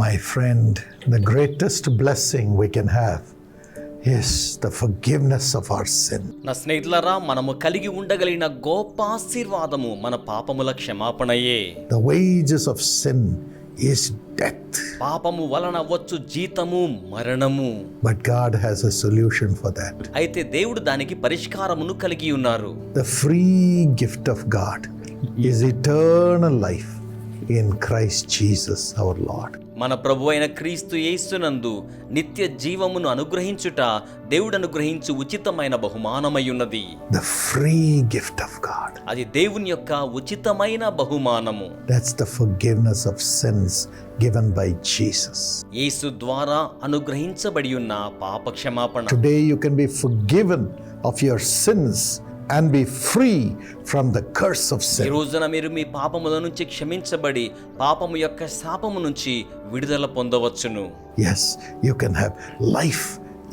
My friend, the greatest blessing we can have is the forgiveness of our sin. నా స్నేహితులరా మనము కలిగి ఉండగలిగిన గొప్ప ఆశీర్వాదము మన పాపముల క్షమాపణయే The wages of sin is death. పాపము వలన వచ్చు జీతము మరణము But God has a solution for that. అయితే దేవుడు దానికి పరిష్కారమును కలిగి ఉన్నారు The free gift of God is eternal life in Christ Jesus our Lord. మన ప్రభు అయిన క్రీస్తు యేసునందు నిత్య జీవమును అనుగ్రహించుట దేవుడు అనుగ్రహించు ఉచితమైన బహుమానమై ఉన్నది The free gift of God. అది దేవుని యొక్క ఉచితమైన బహుమానము That's the forgiveness of sins given by Jesus. యేసు ద్వారా అనుగ్రహించబడి ఉన్న పాప క్షమాపణ Today you can be forgiven of your sins and be free from the curse of ఈ sin. రోజున మీరు మీ పాపముల నుంచి క్షమించబడి పాపము యొక్క శాపము నుంచి విడుదల పొందవచ్చును Yes, you can have life,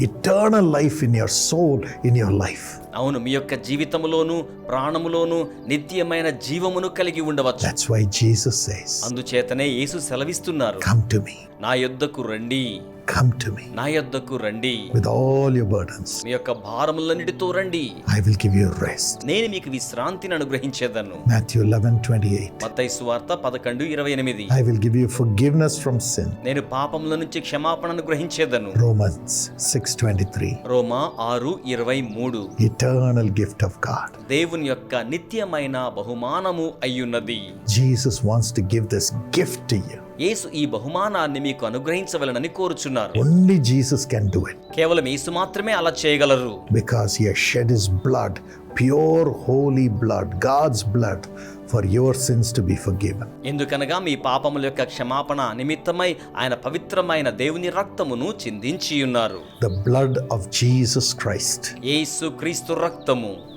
eternal life in your soul, in your life. అవును మీ యొక్క జీవితములోను ప్రాణములోను నిత్యమైన జీవమును కలిగి ఉండవచ్చు That's why Jesus says, అందుచేతనే యేసు సెలవిస్తున్నారు Come to me, నా యొద్దకు రండి come to me నా యొద్దకు రండి with all your burdens. మీ యొక్క భారములన్నిటితో రండి I will give you rest. నేను మీకు విశ్రాంతిని అనుగ్రహించేదను Matthew 11 28. మత్తయి సువార్త పదకొండు ఇరవై ఎనిమిది I will give you forgiveness from sin. నేను పాపముల నుంచి క్షమాపణ అనుగ్రహించేదను Romans 6:23. రోమా ఆరు ఇరవై మూడు Eternal gift of God. దేవుని యొక్క నిత్యమైన బహుమానము అయ్యున్నది Jesus wants to give this gift to you. యేసు ఈ బహుమానాన్ని మీకు అనుగ్రహించవలనని కోరుచున్నారు. Only Jesus can do it కేవలం యేసు మాత్రమే అలా చేయగలరు. Because he shed his blood pure holy blood God's blood for your sins to be forgiven ఎందుకనగా మీ పాపముల యొక్క క్షమాపణ నిమిత్తమై ఆయన పవిత్రమైన దేవుని రక్తమును చిందించియున్నారు. The blood of Jesus Christ యేసు క్రీస్తు రక్తము.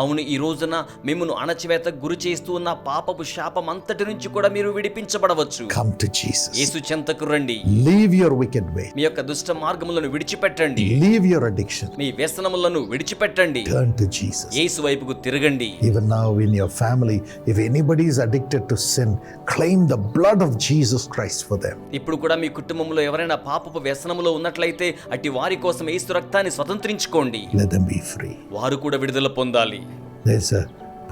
అవును ఈ రోజున మిమ్మల్ని అణచివేత గురి చేస్తూ ఉన్న పాపపు శాపం అంతటి నుంచి కూడా మీరు విడిపించబడవచ్చు. Come to Jesus. యేసు చెంతకు రండి. Leave your wicked way, మీ యొక్క దుష్ట మార్గములను విడిచిపెట్టండి. Leave your addiction, మీ వ్యసనములను విడిచిపెట్టండి. Turn to Jesus. యేసు వైపుకు తిరగండి. Even now in your family, if anybody is addicted to sin, claim the blood of Jesus Christ for them. ఇప్పుడు కూడా మీ కుటుంబంలో ఎవరైనా పాపపు వ్యసనములో ఉన్నట్లయితే అట్టి వారి కోసం యేసు రక్తాన్ని స్వతంత్రించుకోండి. Let them be free. వారు కూడా విడుదల పొందాలి. This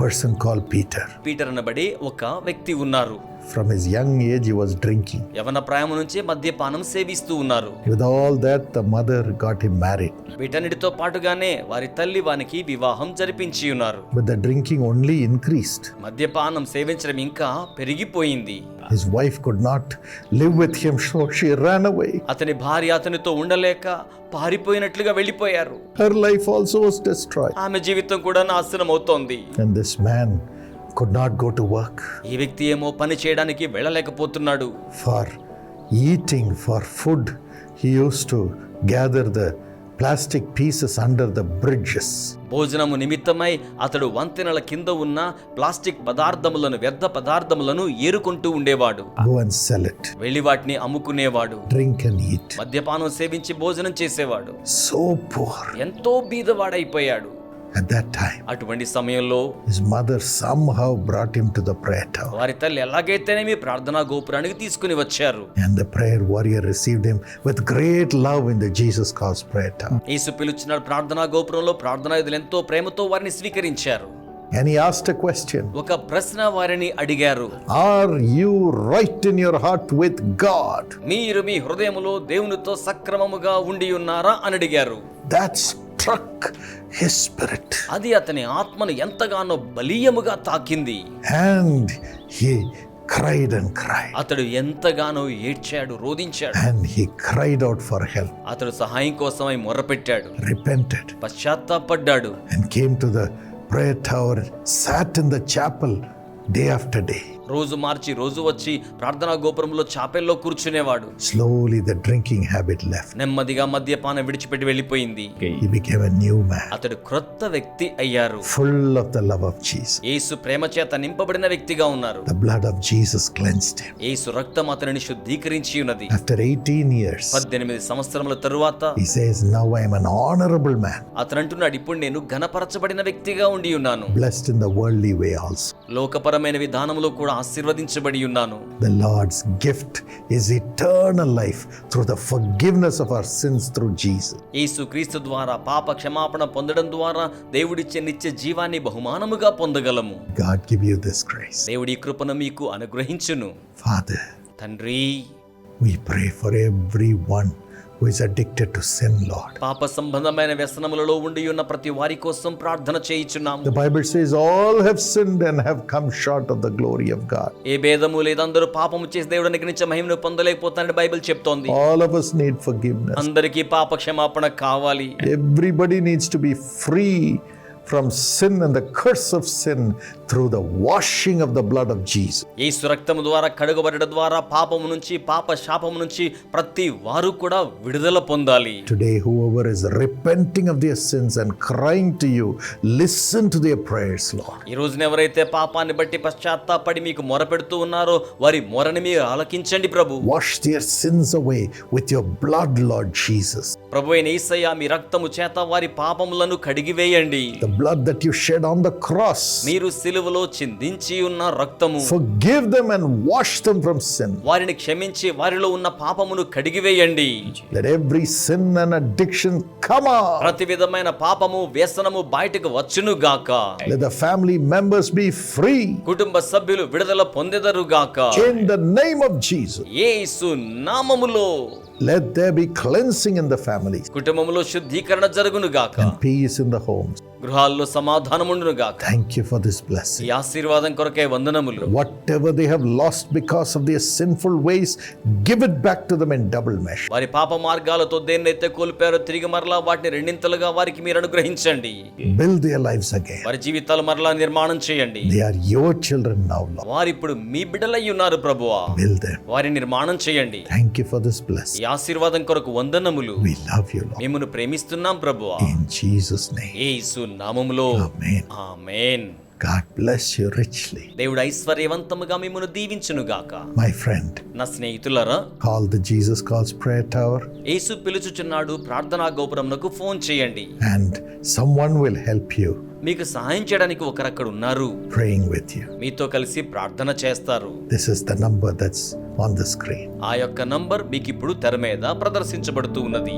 person call Peter Peter అనబడి ఒక వ్యక్తి ఉన్నారు. From his young age, he was drinking. యవన ప్రాయము నుంచే మద్యపానం సేవిస్తూ ఉన్నారు With all that, the mother got him married. వీటన్నిటితో పాటుగానే వారి తల్లి వానికి వివాహం జరిపించి ఉన్నారు But the drinking only increased. మద్యపానం సేవించడం ఇంకా పెరిగిపోయింది His wife could not live with him, so she ran away. అతని భార్య అతనితో ఉండలేక పారిపోయినట్లుగా వెళ్ళిపోయారు Her life also was destroyed. ఆమె జీవితం కూడా నాశనం అవుతోంది And this man could not go to work ఈ వ్యక్తి ఏమో పని చేయడానికి వెళ్ళలేకపోతున్నాడు for eating, for food. He used to gather the plastic pieces under the bridges. భోజనము నిమిత్తమై అతడు వంతెనల కింద ఉన్న ప్లాస్టిక్ పదార్థములను వ్యర్థ పదార్థములను ఏరుకుంటూ ఉండేవాడు Go and sell it, వాటిని అమ్ముకునేవాడు drink and eat. మద్యపానం సేవించి భోజనం చేసేవాడు So poor. ఎంతో బీదవాడైపోయాడు At that time, అటువంటి సమయంలో his mother somehow brought him to the prayer tower. వారి తల్లి ఎలాగైతేనేమి ప్రార్థనా గోపురానికి తీసుకుని వచ్చారు And the prayer warrior received him with great love in the Jesus Calls prayer tower. యేసు పిలుచున్న ప్రార్థనా గోపురంలో ప్రార్థనా యుధులు ఎంతో ప్రేమతో వారిని స్వీకరించారు And he asked a question ఒక ప్రశ్న వారిని అడిగారు Are you right in your heart with God? మీరు మీ హృదయములో దేవునితో సక్రమముగా ఉండి ఉన్నారా అని అడిగారు That struck his spirit. అది అతని ఆత్మను ఎంతగానో బలీయముగా తాకింది And he cried and cried. అతడు ఎంతగానో ఏడ్చాడు రోదించాడు And he cried out for help, అతడు సహాయం కోసమై మొర్రపెట్టాడు repented, పశ్చాత్తాపడ్డాడు and came to the prayer tower, sat in the chapel day after day. రోజు మార్చి రోజు వచ్చి ప్రార్థనా గోపురంలో చాపెల్లో కూర్చునేవాడు. Slowly, the drinking habit left. నెమ్మదిగా మద్యపానం విడిచిపెట్టి వెళ్ళిపోయింది. Became a new man, అతడు క్రొత్త వ్యక్తి అయ్యారు. Full of the love of Jesus. యేసు ప్రేమ చేత నింపబడిన వ్యక్తిగా ఉన్నారు. The blood of Jesus cleansed him. యేసు రక్తం అతనిని శుద్ధీకరించి ఉన్నది. After 18 years, పద్దెనిమిది సంవత్సరముల తరువాత he says, Now I am an honorable man, అతను అంటున్నాడు ఇప్పుడు నేను ఘనపరచబడిన వ్యక్తిగా ఉండి ఉన్నాను. Blessed in the worldly way also. లోకపరమైన విధానంలో కూడా ఆశీర్వదించబడి ఉన్నాను. The Lord's gift is eternal life through the forgiveness of our sins through Jesus యేసుక్రీస్తు ద్వారా పాప క్షమాపణ పొందడం ద్వారా దేవుడిచ్చే నిత్య జీవాన్ని బహుమానముగా పొందగలము. God give you this grace దేవుడి కృపను మీకు అనుగ్రహించును. ఫాదర్ తండ్రి we pray for everyone who is addicted to sin, Lord. పాప సంబంధమైన వ్యసనములలో ఉండి ఉన్న ప్రతి వారి కోసం ప్రార్థన చేయించున్నాము The Bible says all have sinned and have come short of the glory of God. ఏ భేదము లేదా అందరూ పాపము చేసి దేవుడు నిగ్రహించే మహిమను పొందలేకపోతానని బైబిల్ చెప్తోంది All of us need forgiveness. అందరికీ పాప క్షమాపణ కావాలి Everybody needs to be free from sin and the curse of sin through the washing of the blood of Jesus యేసు రక్తం ద్వారా కడుగబడడం ద్వారా పాపము నుంచి పాప శాపము నుంచి ప్రతి వారు కూడా విడుదల పొందాలి. Today whoever is repenting of their sins and crying to you listen to their prayers Lord ఈ రోజున ఎవరైతే పాపాన్ని బట్టి పశ్చాత్తాపడి మీకు మొరపెడుతూ ఉన్నారో వారి మొరని మీరు ఆలకించండి ప్రభు. Wash their sins away with your blood Lord Jesus ప్రభు అయిన ఈసయ్య మీ రక్తము చేత వారి పాపములను కడిగివేయండి. The blood that you shed on the cross మీరు సిలువ సిలువలో చిందించి ఉన్న రక్తము. Forgive them and wash them from sin వారిని క్షమించి వారిలో ఉన్న పాపమును కడిగివేయండి. Let every sin and addiction come off ప్రతి విధమైన పాపము వ్యసనము బయటకు వచ్చును గాక. Let the family members be free కుటుంబ సభ్యులు విడుదల పొందెదరు గాక. In the name of Jesus యేసు నామములో. Let there be cleansing in the family కుటుంబములో శుద్ధీకరణ జరుగును గాక. పీస్ ఇన్ ద హోమ్స్ గృహాల్లో సమాధానం ఉండును గాక thank you for this bless ఈ ఆశీర్వాదం కొరకై వందనములు. Whatever they have lost because of their sinful ways give it back to them in double measure వారి పాప మార్గాలతో దేన్నైతే కోల్పోయారో తిరిగి మరలా వాటిని రెండింతలుగా వారికి మీరు అనుగ్రహించండి. బిల్డ్ దేర్ లైఫ్స్ అగైన్ వారి జీవితాలు మరలా నిర్మాణం చేయండి. They are your children now వారి ఇప్పుడు మీ బిడ్డలై ఉన్నారు ప్రభువా. బిల్డ్ దెం వారి నిర్మాణం చేయండి. Thank you for this bless ఈ ఆశీర్వాదం కొరకు వందనములు. వి లవ్ యు లార్డ్ మేము ప్రేమిస్తున్నాం ప్రభువా. ఇన్ జీసస్ నేమ్ యేసు నామములో. ఆమేన్ God bless you richly. దేవుడు ఐశ్వర్యవంతముగా మిమ్మను దీవించును గాక My friend, నా స్నేహితులరా call the Jesus Calls Prayer Tower యేసు పిలుచుచున్నాడు ప్రార్థనా గోపురమునకు ఫోన్ చేయండి and someone will help you మీకు సహాయం చేయడానికి ఒకరు అక్కడ ఉన్నారు praying with you. మీతో కలిసి ప్రార్థన చేస్తారు This is the number that's on the screen. ఆ యొక్క నంబర్ మీకు ఇప్పుడు తెర మీద ప్రదర్శించబడుతూ ఉన్నది